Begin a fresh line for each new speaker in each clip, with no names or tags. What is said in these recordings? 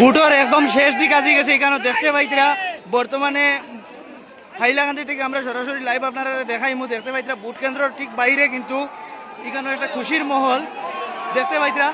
বুটোর একদম শেষ দিক আজি গেছে এখানে দেখতে পাইতরা, বর্তমানে হাইলাকান্দি থেকে আমরা সরাসরি লাইভ আপনারা দেখাই মু দেখতে পাইতরা ভোট কেন্দ্র ঠিক বাইরে কিন্তু এখানে একটা খুশির মহল। দেখতে পাইতরা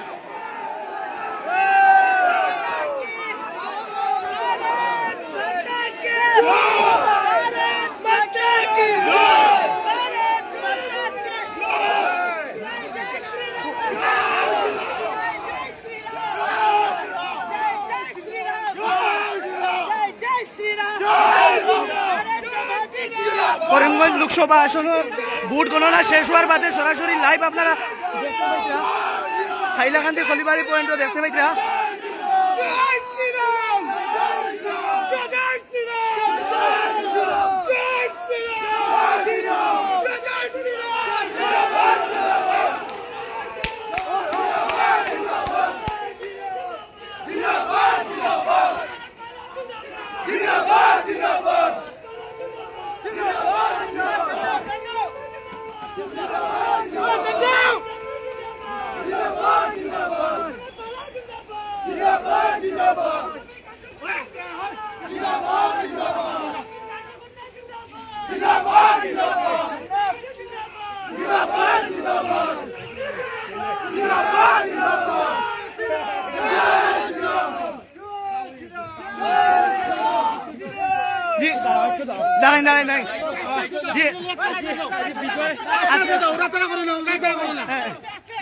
করিমগঞ্জ লোকসভা আসনের ভোট গণনা শেষ হওয়ার বাদে সরাসরি লাইভ আপনারা হাইলাকান্দি খলিবাড়ি পয়েন্টও দেখতে পাইতরা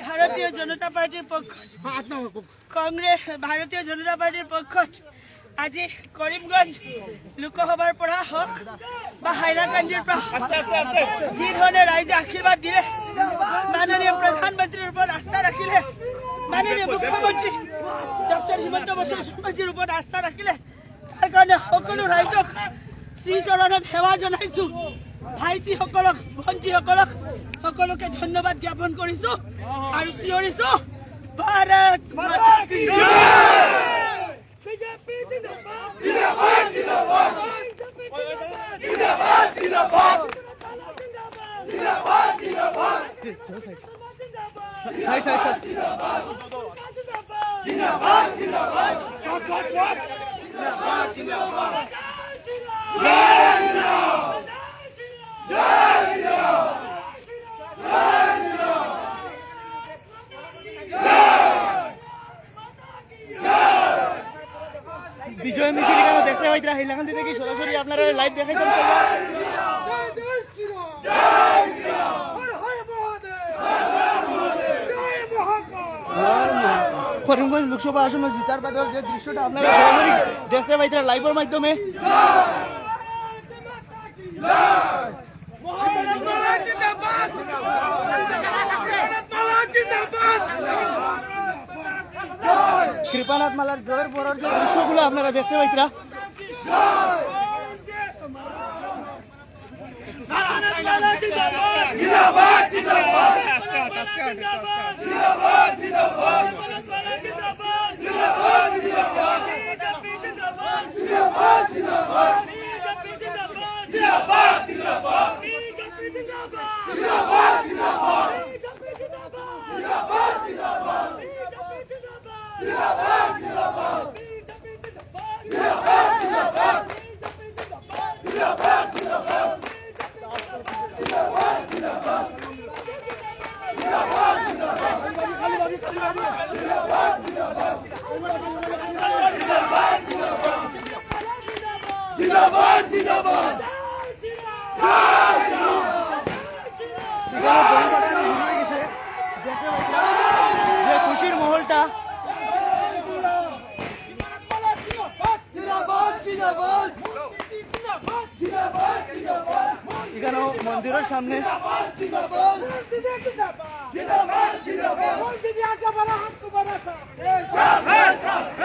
ভারতীয় জনতা পার্টির পক্ষ কংগ্ৰেছ ভাৰতীয় জনতা পাৰ্টিৰ পক্ষত আজি কৰিমগঞ্জ লোকসভাৰ পৰা হওক বা হাইলাকান্দিৰ পৰা যি ধৰণে ৰাইজে আশীৰ্বাদ দিলে, মাননীয় প্ৰধানমন্ত্ৰীৰ ওপৰত আস্থা ৰাখিলে, মাননীয় মুখ্যমন্ত্ৰী ডক্টৰ হিমন্ত বিশ্ব শৰ্মাজীৰ ওপৰত আস্থা ৰাখিলে, তাৰ কাৰণে সকলো ৰাইজক শ্ৰীচৰণত সেৱা জনাইছো। ভাইটিসকলক ভণ্টিসকলক সকলোকে ধন্যবাদ জ্ঞাপন কৰিছো আৰু চিঞৰিছো। ভাৰত জিন্দাবাদ! জিন্দাবাদ! জিন্দাবাদ!
বিজয় মিছিল এখানে দেখতে পাইতরা থেকে সরাসরি আপনারা লাইভ দেখাইতেন করিমগঞ্জ লোকসভা আসন জিতার বাদে যে দৃশ্যটা আপনারা সরাসরি দেখতে পাইতরা লাইভের মাধ্যমে। কৃপানাথ মালার জয়ের পরের যে দৃশ্যগুলো আপনারা দেখতে পাইতরা। যে খুশির মহলটা। এখানে মন্দিরের সামনে। এখানে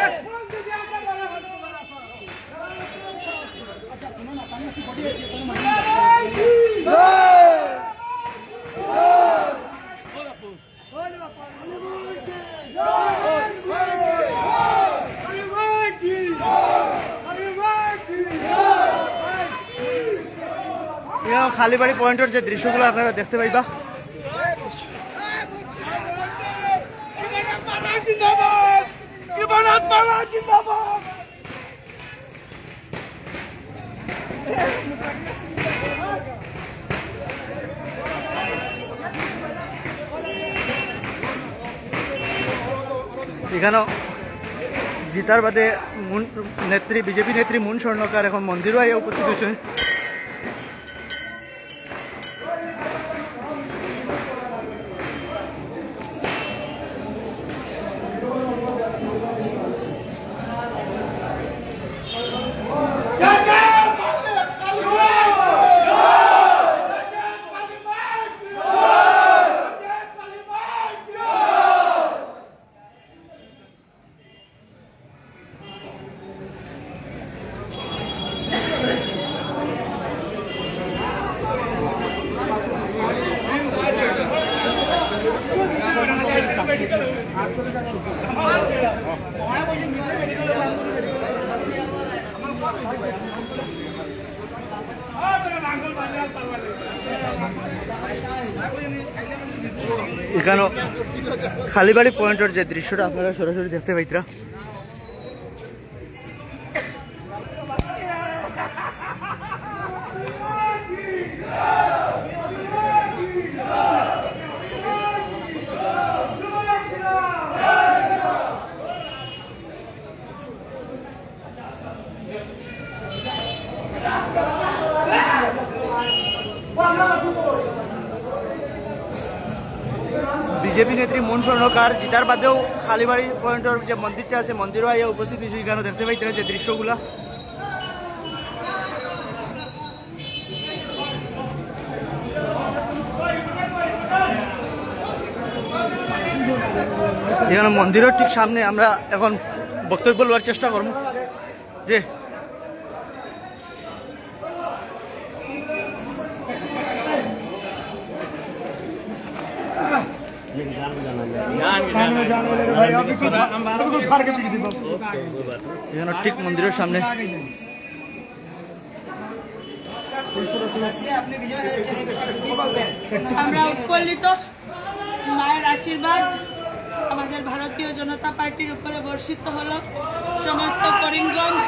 খালিবাড়ি পয়েন্টের যে দৃশ্যগুলো আপনারা দেখতে পাইবা। এখানেও জিতার বাদে নেত্রী, বিজেপি নেত্রী মুন স্বর্ণকার এখন মন্দিরও আইয়া উপস্থিত হয়েছেন। এখানেও খালিবাড়ি পয়েন্টের যে দৃশ্যটা আপনারা সরাসরি দেখতে পাইতরা। বিজেপি নেত্রী মন স্বর্ণকার জিতার বাদেও খালিবাড়ি পয়েন্টের যে মন্দিরটা আছে, মন্দিরও আইয়া উপস্থিত হয়েছে এখানে দেখতে পাইতরা যে দৃশ্যগুলা? এখানে মন্দিরের ঠিক সামনে আমরা এখন বক্তব্য বলবার চেষ্টা করব। যে ঠিক মন্দিরের সামনে
আমরা উৎফুল্লিত মায়ের আশীর্বাদ আমাদের ভারতীয় জনতা পার্টির উপরে বর্ষিত হলো। সমস্ত করিমগঞ্জ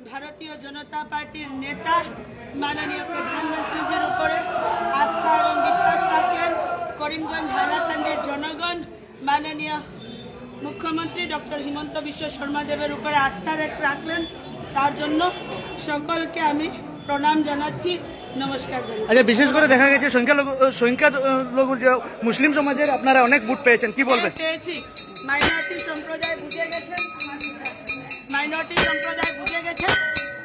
ভারতীয় জনতা পার্টির নেতা মাননীয় প্রধানমন্ত্রীজির উপরে আস্থা এবং বিশ্বাস রাখেন। করিমগঞ্জ হাইলাকান্দির জনগণ মাননীয় মুখ্যমন্ত্রী ডক্টর হিমন্ত বিশ্ব শর্মা দেবের উপরে আস্থা রেখ- রাখলেন। তার জন্য সকলকে আমি প্রণাম জানাচ্ছি। নমস্কার
আচ্ছা বিশেষ করে দেখা গেছে সংখ্যালঘু সংখ্যালঘু যে মুসলিম সমাজের আপনারা অনেক ভোট পেয়েছেন। কি বলবেন?
পেয়েছি। মাইনরিটি সম্প্রদায় বুঝে গেছেন মাইনরিটি সম্প্রদায় বুঝে গেছেন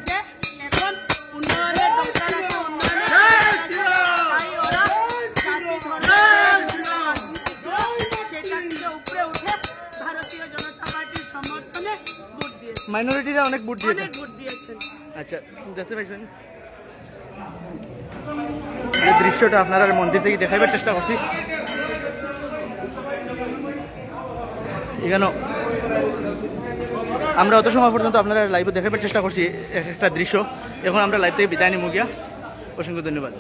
যে এখন উন্নয়নের দরকার আছে উন্নয়নের তাই ওরা জাতি ধর্ম সেটা থেকে উপরে উঠে ভারতীয় জনতা পার্টির সমর্থনে ভোট দিয়েছে।
মাইনরিটিরা অনেক ভোট দিয়েছেন
অনেক ভোট দিয়েছেন
আচ্ছা দেখতে পাইছেন? এই দৃশ্যটা আপনারা মন্দির থেকে দেখাইবার চেষ্টা করছি। এখানে আমরা অত সময় পর্যন্ত আপনারা লাইভে দেখাবার চেষ্টা করছি এক একটা দৃশ্য। এখন আমরা লাইভ থেকে বিদায় নিমু গিয়া। অসংখ্য ধন্যবাদ।